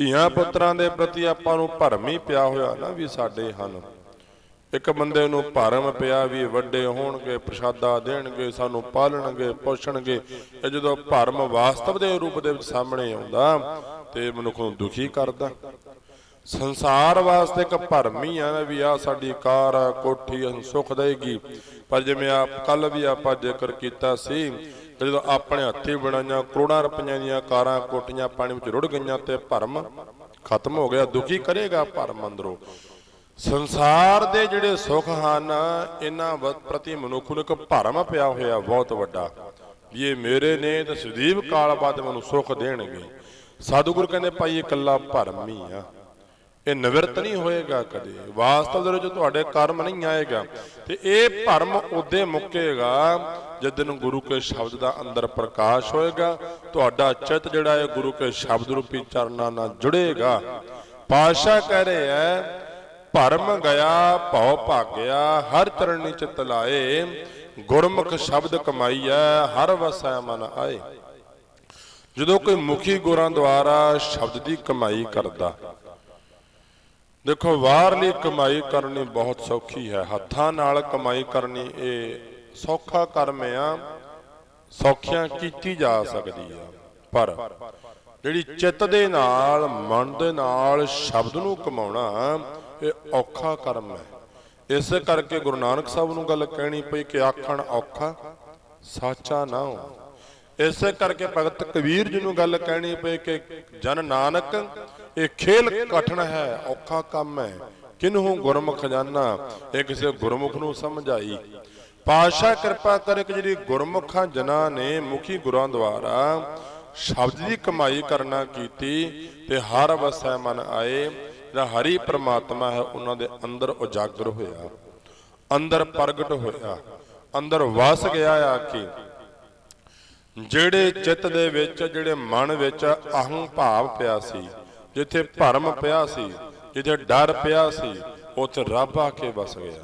ਧੀਆਂ ਪੁੱਤਰਾਂ ਦੇ ਪ੍ਰਤੀ ਆਪਾਂ ਨੂੰ ਭਰਮ ਹੀ ਪਿਆ ਹੋਇਆ ਨਾ ਵੀ ਸਾਡੇ ਹਨ। ਇੱਕ ਬੰਦੇ ਨੂੰ ਭਰਮ ਪਿਆ ਵੀ ਵੱਡੇ ਹੋਣਗੇ, ਪ੍ਰਸ਼ਾਦਾ ਦੇਣਗੇ, ਸਾਨੂੰ ਪਾਲਣਗੇ, ਪੋਸ਼ਣਗੇ, ਇਹ ਜਦੋਂ ਭਰਮ ਵਾਸਤਵ ਦੇ ਰੂਪ ਦੇ ਵਿੱਚ ਸਾਹਮਣੇ ਆਉਂਦਾ ਤੇ ਮਨੁੱਖ ਨੂੰ ਦੁਖੀ ਕਰਦਾ। ਸੰਸਾਰ ਵਾਸਤੇ ਇੱਕ ਭਰਮੀ ਆ ਨਾ ਵੀ ਆ ਸਾਡੀ ਕਾਰ ਆ, ਕੋਠੀ ਆ ਸੁੱਖ ਦੇਗੀ। ਪਰ ਜਿਵੇਂ ਆਪ ਕੱਲ ਵੀ ਆਪਾਂ ਜ਼ਿਕਰ ਕੀਤਾ ਸੀ ਜਦੋਂ ਆਪਣੇ ਹੱਥੀ ਬਣਾਈਆਂ ਕਰੋੜਾਂ ਰੁਪਈਆਂ ਦੀਆਂ ਕਾਰਾਂ, ਕੋਠੀਆਂ ਪਾਣੀ ਵਿੱਚ ਰੁੜ ਗਈਆਂ ਤੇ ਭਰਮ ਖਤਮ ਹੋ ਗਿਆ, ਦੁਖੀ ਕਰੇਗਾ ਭਰਮ ਅੰਦਰੋਂ। ਸੰਸਾਰ ਦੇ ਜਿਹੜੇ ਸੁੱਖ ਹਨ, ਇਹਨਾਂ ਵ- ਪ੍ਰਤੀ ਮਨੁੱਖ ਨੂੰ ਇੱਕ ਭਰਮ ਪਿਆ ਹੋਇਆ ਬਹੁਤ ਵੱਡਾ। ਵੀ ਇਹ ਮੇਰੇ ਨੇ ਤਾਂ ਸੁਦੀਪ ਕਾਲ ਬਾਅਦ ਮੈਨੂੰ ਸੁੱਖ ਦੇਣਗੇ। ਸਾਧੂਗੁਰ ਕਹਿੰਦੇ ਭਾਈ ਇਹ ਇਕੱਲਾ ਭਰਮ ਹੀ ਆ। ਇਹ ਨਿਵਰਤ ਨਹੀਂ ਹੋਏਗਾ ਕਦੇ। ਵਾਸਤਵ ਦੇ ਵਿੱਚ ਤੁਹਾਡੇ ਕਰਮ ਨਹੀਂ ਆਏਗਾ। ਤੇ ਇਹ ਭਰਮ ਉਦੇ ਮੁੱਕੇਗਾ ਜਦੋਂ ਗੁਰੂ ਕੇ ਸ਼ਬਦ ਦਾ ਅੰਦਰ ਪ੍ਰਕਾਸ਼ ਹੋਏਗਾ। ਤੁਹਾਡਾ ਚਿੱਤ ਜਿਹੜਾ ਹੈ ਗੁਰੂ ਕੇ ਸ਼ਬਦ ਰੂਪੀ ਚਰਨਾਂ ਨਾਲ ਜੁੜੇਗਾ। ਪਾਸ਼ਾ ਕਹਿ ਰਹੇ ਹੈ, ਭਰਮ ਗਿਆ ਭਉ ਭਾਗਿਆ, ਹਰ ਤਰਣੀ ਚਿਤ ਲਾਏ, ਗੁਰਮੁਖ ਸ਼ਬਦ ਕਮਾਈਐ ਹਰ ਵਸੈ ਮਨ ਆਏ। ਜਦੋਂ ਕੋਈ ਮੁਖੀ ਗੁਰਾਂ ਦੁਆਰਾ ਸ਼ਬਦ ਦੀ ਕਮਾਈ ਕਰਦਾ ਦੇਖੋ ਬਾਹਰਲੀ ਕਮਾਈ ਕਰਨੀ ਬਹੁਤ ਸੌਖੀ ਹੈ। ਹੱਥਾਂ ਨਾਲ ਕਮਾਈ ਕਰਨੀ ਇਹ ਸੌਖਾ ਕਰਮ ਆ। ਸੌਖਿਆਂ ਕੀਤੀ ਜਾ ਸਕਦੀ ਆ। ਪਰ ਜਿਹੜੀ ਚਿੱਤ ਦੇ ਨਾਲ, ਮਨ ਦੇ ਨਾਲ ਸ਼ਬਦ ਨੂੰ ਕਮਾਉਣਾ, ਇਹ ਔਖਾ ਕਰਮ ਹੈ। ਇਸੇ ਕਰਕੇ ਗੁਰੂ ਨਾਨਕ ਸਾਹਿਬ ਨੂੰ ਗੱਲ ਕਹਿਣੀ ਪਈ ਕਿ ਆਖਣ ਔਖਾ, ਸਾਚਾ ਨਾ ਹੋ। ਇਸੇ ਕਰਕੇ ਭਗਤ ਕਬੀਰ ਜੀ ਨੂੰ ਗੱਲ ਕਹਿਣੀ ਪਈ ਕਿ ਜਨ ਨਾਨਕ ਇਹ ਖੇਲ ਕਠਨ ਹੈ, ਔਖਾ ਕੰਮ ਹੈ। ਕਿਨਹੂ ਗੁਰਮੁਖ ਜਾਨਾ ਇਹ ਕਿਸੇ ਗੁਰਮੁਖ ਨੂੰ ਸਮਝਾਈ। ਪਾਸ਼ਾ ਕਿਰਪਾ ਕਰੇ ਕਿ ਜਿਹੜੀ ਗੁਰਮੁਖਾਂ ਜਨਾਂ ਨੇ ਮੁਖੀ ਗੁਰਾਂ ਦੁਆਰਾ ਸ਼ਬਦ ਦੀ ਕਮਾਈ ਕਰਨਾ ਕੀਤੀ ਤੇ ਹਰ ਵਸੈ ਮਨ ਆਏ, ਜਿਹੜਾ ਹਰੀ ਪ੍ਰਮਾਤਮਾ ਹੈ, ਉਹਨਾਂ ਦੇ ਅੰਦਰ ਉਜਾਗਰ ਹੋਇਆ, ਅੰਦਰ ਪ੍ਰਗਟ ਹੋਇਆ, ਅੰਦਰ ਵਸ ਗਿਆ ਆ ਕੇ। ਜਿਹੜੇ ਚਿੱਤ ਦੇ ਵਿੱਚ, ਜਿਹੜੇ ਮਨ ਵਿੱਚ ਅਹੰ ਭਾਵ ਪਿਆ ਸੀ ਜਿੱਥੇ ਭਰਮ ਪਿਆ ਸੀ ਜਿੱਥੇ ਡਰ ਪਿਆ ਸੀ ਉੱਥੇ ਰੱਬ ਆ ਕੇ ਵਸ ਗਿਆ।